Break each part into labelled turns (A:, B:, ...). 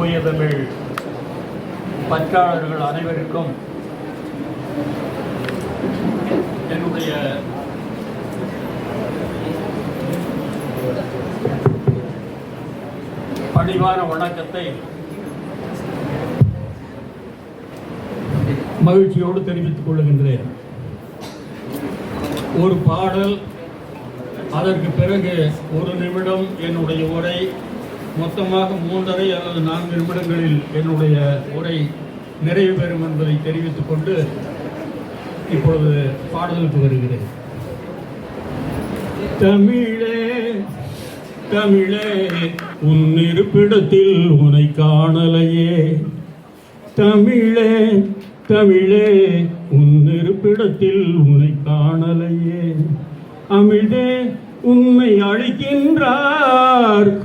A: தூய தமிழ் பற்றாளர்கள் அனைவருக்கும் என்னுடைய பணிவான வணக்கத்தை மகிழ்ச்சியோடு தெரிவித்துக் கொள்கின்றேன். ஒரு பாடல் அதற்கு பிறகு ஒரு நிமிடம் என்னுடைய உரை மொத்தமாக மூன்றரை அல்லது நான்கு நிமிடங்களில் என்னுடைய உரை நிறைவு பெறும் என்பதை தெரிவித்துக் கொண்டு இப்பொழுது பாடுதலுக்கு வருகிறேன் தமிழே தமிழே உன் இருப்பிடத்தில் உனை காணலையே. தமிழே தமிழே உன் இருப்பிடத்தில் உனை காணலையே. அமிழ்தே உன்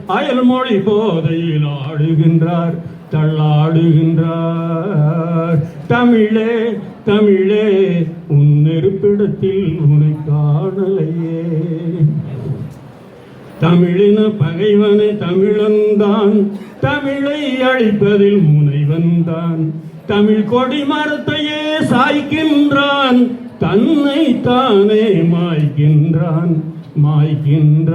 A: அயல் மொழி போதையில் ஆடுகின்றார் தள்ளாடுகின்றார். தமிழே தமிழே உன் நெருப்பிடத்தில் உனை காணலையே. தமிழின பகைவனை தமிழன்தான் தமிழை அழிப்பதில் முனைவன்தான் தமிழ் கொடி மரத்தையே சாய்க்கின்றான் தன்னை தானே மாய்கின்றான் மாய்கின்றான்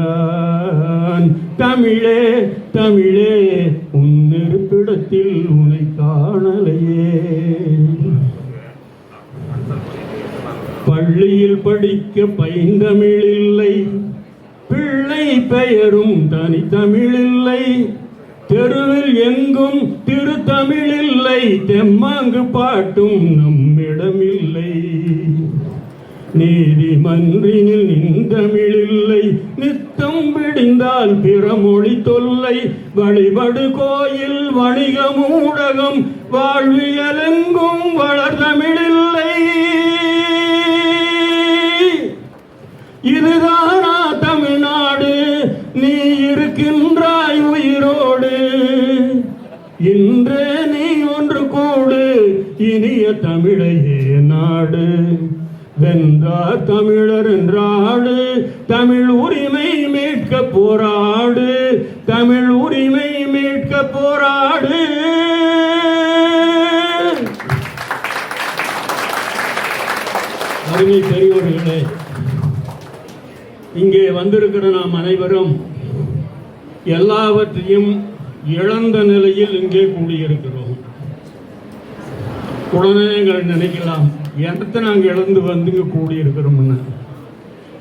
A: தமிழே தமிழே உன் இருப்பிடத்தில் உனை காணலையே. பள்ளியில் படிக்க பைந்தமிழ் இல்லை பிள்ளை பெயரும் தனி தமிழ் இல்லை தெருவில் எங்கும் திருத்தமிழ் இல்லை தெம்மாங்கு பாட்டும் நம்மிடமில்லை. நீதிமன்றினில் நின்றமிழ் இல்லை நித்தம் பிடிந்தால் பிற மொழி தொல்லை. வழிபடு கோயில் வணிகம் ஊடகம் வாழ்வியலெங்கும் வளர்தமிழில்லை இதுதானா தமிழ்நாடு? நீ இருக்கின்றாய் உயிரோடு. இன்றே நீ ஒன்று கூடு இனிய தமிழையே நாடு. வென்றார் தமிழர் என்றாடு. தமிழ் உரிமை மீட்க போராடு. தமிழ் உரிமை மீட்க போராடு. அருமை பெரியோர்களே இங்கே வந்திருக்கிற நாம் அனைவரும் எல்லாவற்றையும் இழந்த நிலையில் இங்கே கூடியிருக்கிறோம். உடனே நீங்கள் நினைக்கலாம். இடத்தை நாங்கள் இழந்து வந்துங்க கூடியிருக்கிறோம்னு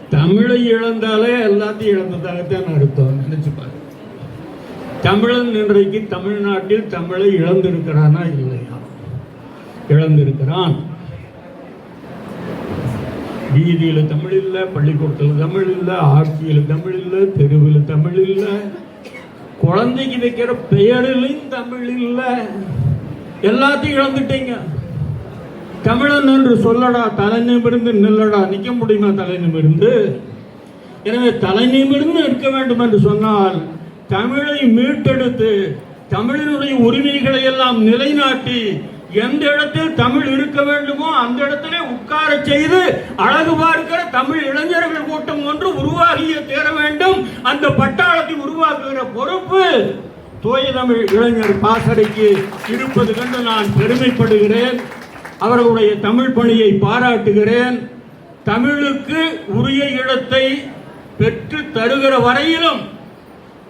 A: தமிழை இழந்தாலே எல்லாத்தையும் இழந்ததாகத்தான் அர்த்தம். நினைச்சுப்பாரு தமிழன் இன்றைக்கு தமிழ்நாட்டில் தமிழை இழந்திருக்கிறானா இல்லையா? இழந்திருக்கிறான். வீதியில தமிழ் இல்ல பள்ளிக்கூடத்தில் தமிழ் இல்ல ஆட்சியில் தமிழ் இல்ல தெருவில் தமிழ் இல்லை. குழந்தைக்கு வைக்கிற பெயரிலையும் தமிழ் இல்லை. எல்லாத்தையும் இழந்துட்டீங்க. தமிழன் என்று சொல்லடா தலை நிமிர்ந்து நில்லடா. நிக்க முடியுமா தலை நிமிர்ந்து? எனவே தலை நிமிர்ந்து இருக்க வேண்டும் என்று சொன்னால் தமிழை மீட்டெடுத்து தமிழினுடைய உரிமைகளை எல்லாம் நிலைநாட்டி எந்த இடத்தில் தமிழ் இருக்க வேண்டுமோ அந்த இடத்திலே உட்கார செய்து அழகு பார்க்கிற தமிழ் இளைஞர்கள் கூட்டம் ஒன்று உருவாகிய தேர வேண்டும். அந்த பட்டாளத்தை உருவாக்குகிற பொறுப்பு தூய தமிழ் இளைஞர் பாசறைக்கு இருப்பது கண்டு நான் பெருமைப்படுகிறேன். அவர்களுடைய தமிழ் பணியை பாராட்டுகிறேன். தமிழுக்கு உரிய இடத்தை பெற்று தருகிற வரையிலும்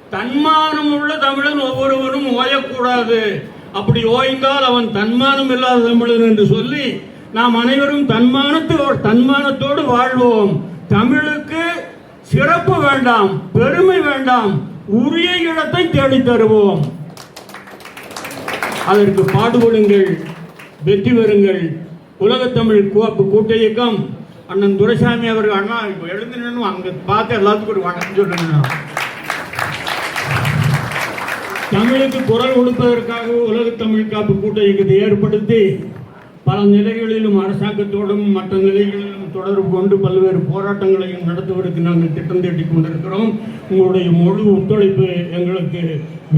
A: தன்மானம் உள்ள தமிழன் ஒவ்வொருவரும் ஓயக்கூடாது. அப்படி ஓய்ந்தால் அவன் தன்மானம் இல்லாத தமிழன் என்று சொல்லி நாம் அனைவரும் தன்மானத்தோடு தன்மானத்தோடு வாழ்வோம். தமிழுக்கு சிறப்பு வேண்டாம் பெருமை வேண்டாம் உரிய இடத்தை தேடித் தருவோம். அதற்கு பாடுபடுங்கள். வெற்றி பெறுங்கள். உலகத்தமிழ் கோப்பு கூட்ட இயக்கம் அண்ணன் துரைசாமி அவர்கள் அண்ணா இப்போ எழுந்து நின்று அங்கே பார்த்து எல்லாத்துக்கும் ஒரு வணக்கம் சொல்லுங்க. தமிழுக்கு குரல் கொடுப்பதற்காக உலகத்தமிழ் காப்பு கூட்ட இயக்கத்தை ஏற்படுத்தி பல நிலைகளிலும் அரசாங்கத்தோடும் மற்ற நிலைகளிலும் தொடர்பு கொண்டு பல்வேறு போராட்டங்களையும் நடத்துவதற்கு நாங்கள் திட்டம் தீட்டிக் கொண்டிருக்கிறோம். உங்களுடைய முழு ஒத்துழைப்பு எங்களுக்கு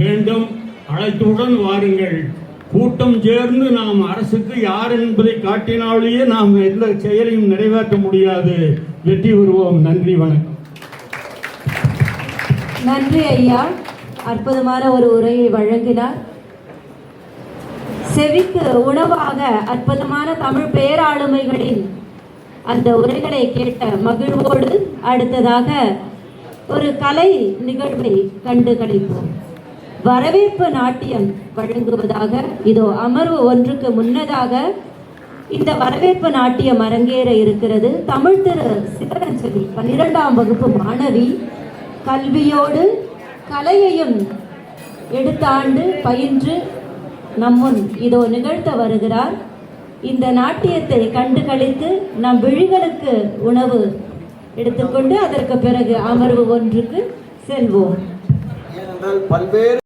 A: வேண்டும். அழைத்துடன் வாருங்கள். கூட்டம் சேர்ந்து நாம் அரசுக்கு யார் என்பதை காட்டினாலேயே நாம் எந்த செயலையும் நிறைவேற்ற முடியாது. வெற்றி பெறுவோம். நன்றி வணக்கம்.
B: நன்றி ஐயா. அற்புதமான ஒரு உரையை வழங்கினார். செவிக்கு உணவாக அற்புதமான தமிழ் பேராளுமைகளின் அந்த உரைகளை கேட்ட மகிழ்வோடு அடுத்ததாக ஒரு கலை நிகழ்வை கண்டு கழிப்போம். வரவேற்பு நாட்டியம் வழங்குவதாக இதோ அமர்வு ஒன்றுக்கு முன்னதாக இந்த வரவேற்பு நாட்டியம் அரங்கேற இருக்கிறது. தமிழ் திரு சிவரஞ்சலி பன்னிரெண்டாம் வகுப்பு மாணவி கல்வியோடு கலையையும் எடுத்தாண்டு பயின்று நம்முன் இதோ நிகழ்த்த வருகிறார். இந்த நாட்டியத்தை கண்டு கழித்து நம் விழிகளுக்கு உணவு எடுத்துக்கொண்டு அதற்கு பிறகு அமர்வு ஒன்றுக்கு செல்வோம்.
C: ஏனென்றால் பல்வேறு